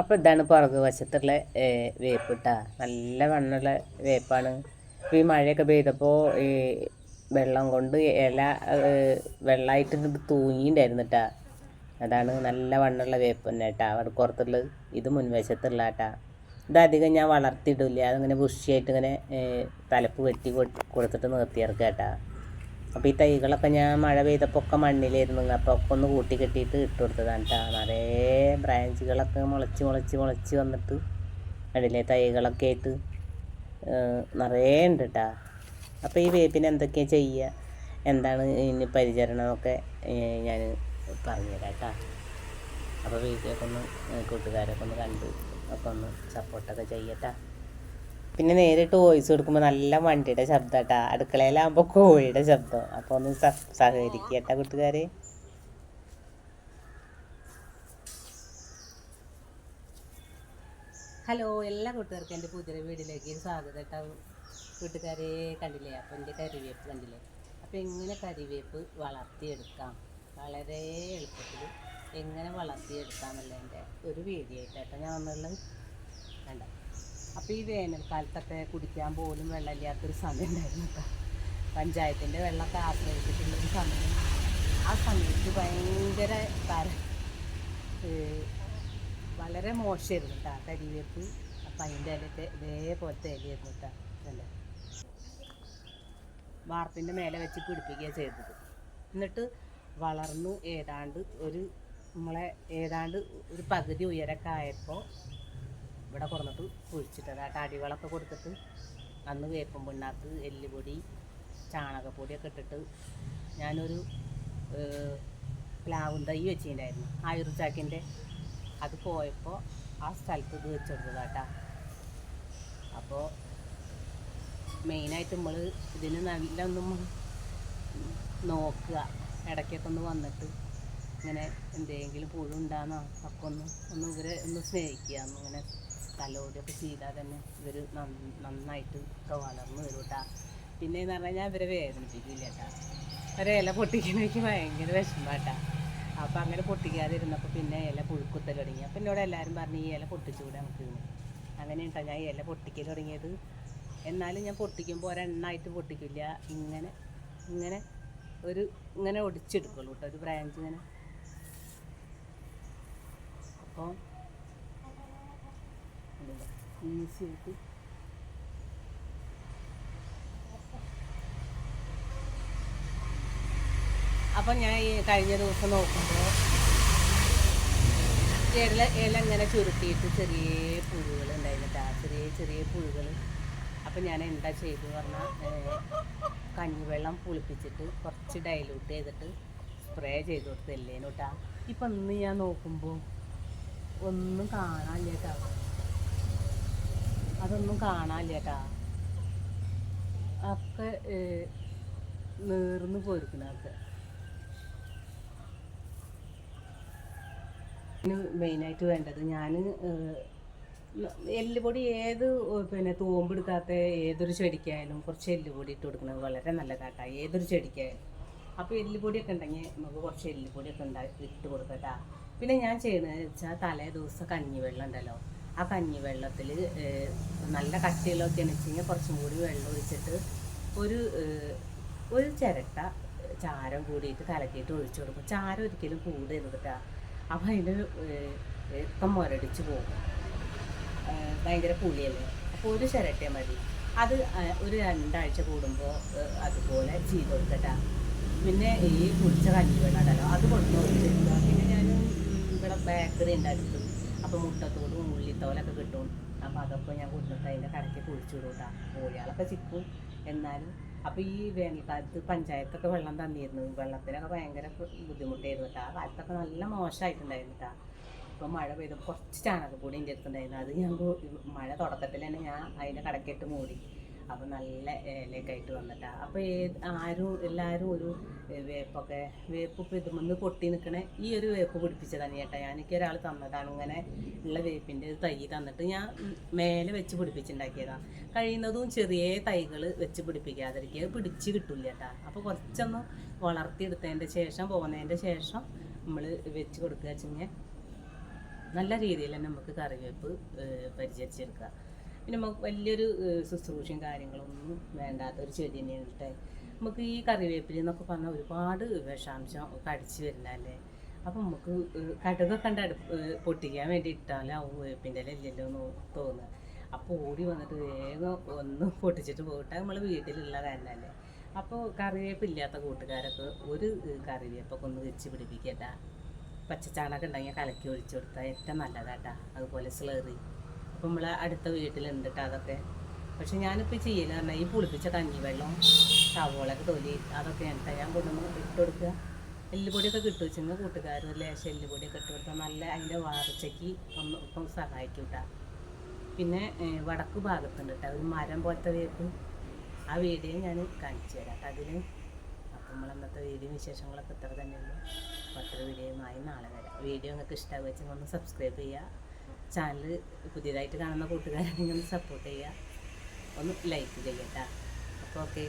അപ്പോൾ ഇതാണ് പുറകു വശത്തുള്ള വേപ്പ് കേട്ടാ നല്ല വണ്ണുള്ള വേപ്പാണ്. ഈ മഴയൊക്കെ പെയ്തപ്പോൾ ഈ വെള്ളം കൊണ്ട് ഇല വെള്ളമായിട്ട് ഇങ്ങോട്ട് തൂങ്ങിയിട്ടുണ്ടായിരുന്നു കേട്ടാ അതാണ് നല്ല വണ്ണുള്ള വേപ്പ് തന്നെ കേട്ടാ അവിടെ പുറത്തുള്ളത് ഇത് മുൻവശത്തുള്ള കേട്ടാ ഇതധികം ഞാൻ വളർത്തിയിടില്ല. അതിങ്ങനെ ബുഷിയായിട്ട് ഇങ്ങനെ തലപ്പ് വെട്ടി കൊടു- കൊടുത്തിട്ട് നിർത്തിയിറക്കാം കേട്ടാ അപ്പോൾ ഈ തൈകളൊക്കെ ഞാൻ മഴ പെയ്തപ്പോൾ ഒക്കെ മണ്ണിലായിരുന്നു. അപ്പോൾ ഒക്കെ ഒന്ന് കൂട്ടി കെട്ടിയിട്ട് ഇട്ട് കൊടുത്തതാണ് കേട്ടോ നിറയെ ബ്രാഞ്ചുകളൊക്കെ മുളച്ച് മുളച്ച് മുളച്ച് വന്നിട്ട് കണ്ടില്ലേ തൈകളൊക്കെ ആയിട്ട് നിറയെ ഉണ്ട് കേട്ടോ അപ്പോൾ ഈ വേപ്പിന് എന്തൊക്കെയാണ് ചെയ്യുക എന്താണ് ഇതിന് പരിചരണമൊക്കെ ഞാൻ പറഞ്ഞുതരാം കേട്ടോ അപ്പോൾ വീട്ടിലൊക്കെ ഒന്ന് കൂട്ടുകാരൊക്കെ ഒന്ന് കണ്ട് ഒക്കെ ഒന്ന് സപ്പോർട്ടൊക്കെ ചെയ്യട്ടാ പിന്നെ നേരിട്ട് വോയിസ് കൊടുക്കുമ്പോൾ നല്ല വണ്ടിയുടെ ശബ്ദം കേട്ടാ അടുക്കളയിലാകുമ്പോൾ കോഴിയുടെ ശബ്ദം. അപ്പോൾ ഒന്ന് സഹകരിക്കുക കേട്ടാ കൂട്ടുകാരെ. ഹലോ എല്ലാ കൂട്ടുകാർക്കും എന്റെ പുതിയ വീട്ടിലേക്ക് സ്വാഗതം കേട്ടോ കൂട്ടുകാരെ. കണ്ടില്ലേ? അപ്പോൾ എന്റെ കരിവേപ്പ് കണ്ടില്ലേ? അപ്പോൾ എങ്ങനെ കറിവേപ്പ് വളർത്തിയെടുക്കാം? വളരെ എളുപ്പത്തിൽ എങ്ങനെ വളർത്തിയെടുക്കാം എന്റെ ഒരു വീഡിയോ ആയിട്ടാട്ടോ ഞാൻ വന്നുള്ളത്. വേണ്ട അപ്പോൾ ഈ വേനൽക്കാലത്തൊക്കെ കുടിക്കാൻ പോലും വെള്ളമില്ലാത്തൊരു സമയം ഉണ്ടായിരുന്നു കേട്ടോ പഞ്ചായത്തിന്റെ വെള്ളമൊക്കെ ആശ്രയിച്ചിട്ടുള്ളൊരു സമയം. ആ സമയത്ത് ഭയങ്കര തര വളരെ മോശമായിരുന്നു കേട്ടോ ആ കരിവേപ്പ് അപ്പം അതിന്റെ ഇലത്തെ ഇതേപോലത്തെ ഇലയായിരുന്നു കേട്ടോ അല്ലേ വാർപ്പിന്റെ മേലെ വെച്ച് പിടിപ്പിക്കുക ചെയ്തത്. എന്നിട്ട് വളർന്നു ഏതാണ്ട് ഒരു നമ്മളെ ഏതാണ്ട് ഒരു പകുതി ഉയരൊക്കെ ആയപ്പോൾ ഇവിടെ കൊടുന്നിട്ട് കുഴിച്ചിട്ടത്. ആ കാടിവളമൊക്കെ കൊടുത്തിട്ട് അന്ന് വേപ്പം പിണ്ണാക്ക് എല്ലുപൊടി ചാണകപ്പൊടിയൊക്കെ ഇട്ടിട്ട് ഞാനൊരു പ്ലാവും തൈ വെച്ചിട്ടുണ്ടായിരുന്നു. ആയുർചാക്കിന്റെ അത് പോയപ്പോൾ ആ സ്ഥലത്ത് ഇത് വെച്ചെടുത്തതാട്ടാ. അപ്പോൾ മെയിനായിട്ട് നമ്മൾ ഇതിന് നല്ല ഒന്നും നോക്കുക. ഇടയ്ക്കൊക്കെ ഒന്ന് വന്നിട്ട് ഇങ്ങനെ എന്തെങ്കിലും പുഴുണ്ടാന്നോ ഒക്കെ ഒന്ന് ഒന്ന് ഇവരെ ഒന്ന് സ്നേഹിക്കുക അങ്ങനെ തലോടിയൊക്കെ ചെയ്താൽ തന്നെ ഇവർ നന്നായിട്ട് ഒക്കെ വളർന്നു വരും കേട്ടാ പിന്നെ എന്ന് പറഞ്ഞു കഴിഞ്ഞാൽ ഇവരെ വേദനിപ്പിക്കില്ല കേട്ടാ ഒരു ഇല പൊട്ടിക്കണമെനിക്ക് ഭയങ്കര വിഷമാട്ടാ അപ്പം അങ്ങനെ പൊട്ടിക്കാതിരുന്നപ്പോൾ പിന്നെ ഇല പുഴുക്കുത്തൽ തുടങ്ങി. അപ്പം എന്നോട് എല്ലാവരും പറഞ്ഞു ഈ ഇല പൊട്ടിച്ചുകൂടെ നമുക്ക്. അങ്ങനെ കേട്ടോ ഞാൻ ഇല പൊട്ടിക്കൽ തുടങ്ങിയത്. എന്നാലും ഞാൻ പൊട്ടിക്കുമ്പോൾ ഒരെണ്ണായിട്ട് പൊട്ടിക്കില്ല. ഇങ്ങനെ ഇങ്ങനെ ഒരു ഇങ്ങനെ ഒടിച്ചെടുക്കുള്ളൂ കേട്ടോ ഒരു ബ്രാഞ്ച് ഇങ്ങനെ. അപ്പോൾ ആയിട്ട് അപ്പം ഞാൻ ഈ കഴിഞ്ഞ ദിവസം നോക്കുമ്പോൾ ഇല ഇല ഇങ്ങനെ ചുരുട്ടിയിട്ട് ചെറിയ പുഴുകൾ ഉണ്ടായിരുന്നിട്ട് ആ ചെറിയ ചെറിയ പുഴുകൾ അപ്പം ഞാൻ എന്താ ചെയ്തു പറഞ്ഞാൽ കഞ്ഞിവെള്ളം പുളിപ്പിച്ചിട്ട് കുറച്ച് ഡൈലൂട്ട് ചെയ്തിട്ട് സ്പ്രേ ചെയ്ത് കൊടുത്തില്ലേനോട്ടാ ഇപ്പം ഇന്ന് ഞാൻ നോക്കുമ്പോൾ ഒന്നും കാണാനില്ല കേട്ടാ. അതൊന്നും കാണാനില്ല കേട്ടാ ഒക്കെ നേർന്ന് പോയിരിക്കണൊക്കെ മെയിനായിട്ട് വേണ്ടത് ഞാൻ എല്ലുപൊടി ഏത് പിന്നെ തൂമ്പെടുക്കാത്ത ഏതൊരു ചെടിക്കായാലും കുറച്ച് എല്ലുപൊടി ഇട്ട് കൊടുക്കുന്നത് വളരെ നല്ലതാട്ടാ. ഏതൊരു ചെടിക്കായാലും. അപ്പോൾ എല്ലുപൊടിയൊക്കെ ഉണ്ടെങ്കിൽ നമുക്ക് കുറച്ച് എല്ലുപൊടിയൊക്കെ ഉണ്ടാക്കി ഇട്ട് കൊടുക്കട്ടാ. പിന്നെ ഞാൻ ചെയ്യുന്നത് വെച്ചാൽ തലേ ദിവസം കഞ്ഞിവെള്ളം ഉണ്ടല്ലോ. ആ കഞ്ഞി വെള്ളത്തിൽ നല്ല കട്ടിയുള്ളതൊക്കെ വെച്ചെങ്കിൽ കുറച്ചും കൂടി വെള്ളം ഒഴിച്ചിട്ട് ഒരു ഒരു ചിരട്ട ചാരം കൂടിയിട്ട് കലക്കിയിട്ട് ഒഴിച്ചു കൊടുക്കും. ചാരം ഒരിക്കലും കൂടരുത് കേട്ടോ. അപ്പം അതിന്റെ ഇപ്പം മുരടിച്ച് പോകും. ഭയങ്കര പുളിയല്ലേ? അപ്പോൾ ഒരു ചിരട്ട മതി. അത് ഒരു രണ്ടാഴ്ച കൂടുമ്പോൾ അതുപോലെ ചെയ്ത് കൊടുക്കട്ടാ. പിന്നെ ഈ കുടിച്ച കഞ്ഞിവെള്ളം ഉണ്ടല്ലോ അത് കൊണ്ടു കൊടുത്തിട്ടുണ്ടോ പിന്നെ ഞാൻ ഇവിടെ ബേക്കറി ഉണ്ടാക്കിയിട്ടു അപ്പോൾ മുട്ടത്തോടും ഉള്ളിത്തോലൊക്കെ കിട്ടും. അപ്പോൾ അതൊക്കെ ഞാൻ കൊണ്ടിട്ട് അതിന്റെ കടയ്ക്ക് കുഴിച്ചു വിടും കേട്ടോ കോഴികളൊക്കെ ചിക്കും. എന്നാലും അപ്പോൾ ഈ വേനൽക്കാലത്ത് പഞ്ചായത്തൊക്കെ വെള്ളം തന്നിരുന്നു. വെള്ളത്തിനൊക്കെ ഭയങ്കര ബുദ്ധിമുട്ടായിരുന്നു കേട്ടോ ആ കാലത്തൊക്കെ നല്ല മോശമായിട്ടുണ്ടായിരുന്നു കേട്ടോ ഇപ്പം മഴ പെയ്തപ്പോൾ കുറച്ച് ചാണകപ്പൊടി എന്റെ അടുത്തുണ്ടായിരുന്നു. അത് ഞാൻ മഴ തുടക്കത്തിൽ തന്നെ ഞാൻ അതിന്റെ കടക്കിട്ട് മൂടി. അപ്പം നല്ല ഇലയൊക്കെ ആയിട്ട് വന്നിട്ടാ. അപ്പോൾ ഏത് ആരും എല്ലാവരും ഒരു വേപ്പൊക്കെ വേപ്പ് ഇപ്പോൾ മുന്നേ പൊട്ടി നിൽക്കണ ഈ ഒരു വേപ്പ് പിടിപ്പിച്ചതാണ് ചേട്ടാ എനിക്ക് ഒരാൾ തന്നതാണ് ഇങ്ങനെ ഉള്ള വേപ്പിന്റെ തൈ തന്നിട്ട് ഞാൻ മേലെ വെച്ച് പിടിപ്പിച്ചുണ്ടാക്കിയതാണ് കഴിയുന്നതും ചെറിയ തൈകൾ വെച്ച് പിടിപ്പിക്കാതിരിക്കുക. പിടിച്ച് കിട്ടില്ല ചേട്ടാ അപ്പോൾ കുറച്ചൊന്ന് വളർത്തിയെടുത്തതിന്റെ ശേഷം പോകുന്നതിന്റെ ശേഷം നമ്മൾ വെച്ച് കൊടുക്കുക വെച്ച് കഴിഞ്ഞാൽ നല്ല രീതിയിൽ തന്നെ നമുക്ക് കറിവേപ്പ് പരിചരിച്ചെടുക്കുക. പിന്നെ നമുക്ക് വലിയൊരു ശുശ്രൂഷയും കാര്യങ്ങളൊന്നും വേണ്ടാത്ത ഒരു ചെടി തന്നെയാണ് കേട്ടോ. നമുക്ക് ഈ കറിവേപ്പില എന്നൊക്കെ പറഞ്ഞാൽ ഒരുപാട് വിഷാംശം കടിച്ചു വരുന്നതല്ലേ? അപ്പം നമുക്ക് കടുകൊക്കെ ഉണ്ട് അടുപ്പ് പൊട്ടിക്കാൻ വേണ്ടി ഇട്ടാലാവും വേപ്പിന്റെ ഇല ഇല്ലല്ലോ എന്ന് തോന്നുക അപ്പോൾ ഓടി വന്നിട്ട് വേഗം ഒന്ന് പൊട്ടിച്ചിട്ട് പോകട്ടെ. നമ്മൾ വീട്ടിലുള്ള കാരണമല്ലേ. അപ്പോൾ കറിവേപ്പ് ഇല്ലാത്ത കൂട്ടുകാരൊക്കെ ഒരു കറിവേപ്പൊക്കെ ഒന്ന് വെച്ച് പിടിപ്പിക്കട്ടാ. പച്ചച്ചാണകം ഉണ്ടെങ്കിൽ കലക്കി ഒഴിച്ചു കൊടുത്താൽ ഏറ്റവും നല്ലതാട്ടാ. അതുപോലെ സ്ലറി അപ്പം നമ്മളെ അടുത്ത വീട്ടിലുണ്ട് കേട്ടോ അതൊക്കെ. പക്ഷെ ഞാനിപ്പോൾ ചെയ്യൽ പറഞ്ഞാൽ ഈ പുളിപ്പിച്ച കഞ്ഞിവെള്ളം സവോളൊക്കെ തൊലി അതൊക്കെ ഞാൻ ഞാൻ കൊണ്ടുവന്ന് ഇട്ട് കൊടുക്കുക. എല്ലുപൊടിയൊക്കെ കിട്ടും വെച്ചിരുന്ന കൂട്ടുകാരും ഒരു ലേശം എല്ലുപൊടിയൊക്കെ ഇട്ട് കൊടുത്താൽ നല്ല അതിന്റെ വാർച്ചയ്ക്ക് ഒന്ന് ഇപ്പം സഹായിക്കും കേട്ടോ പിന്നെ വടക്ക് ഭാഗത്തുണ്ട് കേട്ടോ ഒരു മരം പോലത്തെ വേപ്പ് ആ വീഡിയോ ഞാൻ കാണിച്ചു തരാം കേട്ടോ അതിന് അപ്പം നമ്മൾ അന്നത്തെ വീഡിയോ വിശേഷങ്ങളൊക്കെ ഇത്ര തന്നെയുള്ളൂ. മറ്റൊരു വീഡിയോയുമായി നാളെ വരാം. വീഡിയോ നിങ്ങൾക്ക് ഇഷ്ടമാകുക വെച്ചാൽ ഒന്ന് സബ്സ്ക്രൈബ് ചെയ്യുക. ചാനൽ പുതിയതായിട്ട് കാണുന്ന കൂട്ടുകാരെ ഒന്ന് സപ്പോർട്ട് ചെയ്യുക. ഒന്ന് ലൈക്ക് ചെയ്യട്ടാ. അപ്പോൾ ഓക്കെ